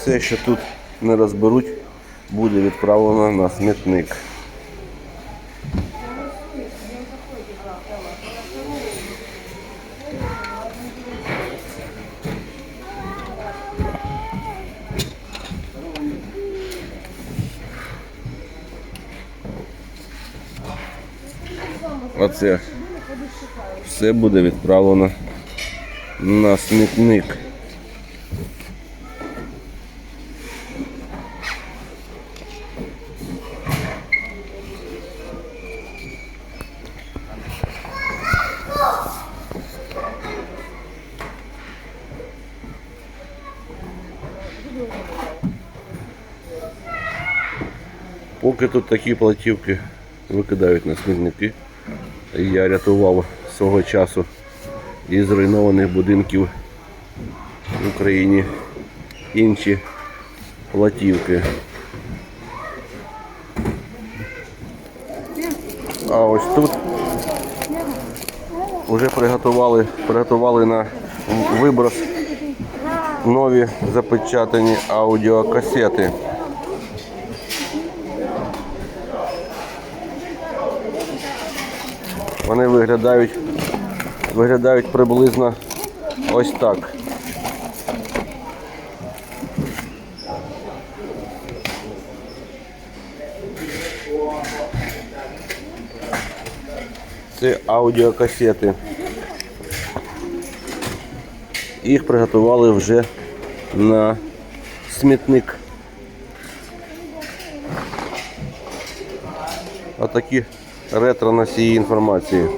Все, що тут не розберуть, буде відправлено на смітник. Оце все буде відправлено на смітник. Поки тут такі платівки викидають на смітники, я рятував свого часу із зруйнованих будинків в Україні інші платівки. А ось тут вже приготували, приготували на виброс нові запечатані аудіокасети. Вони виглядають, виглядають приблизно ось так. Це аудіокасети. Їх приготували вже на смітник. Отакі ретро носії інформації.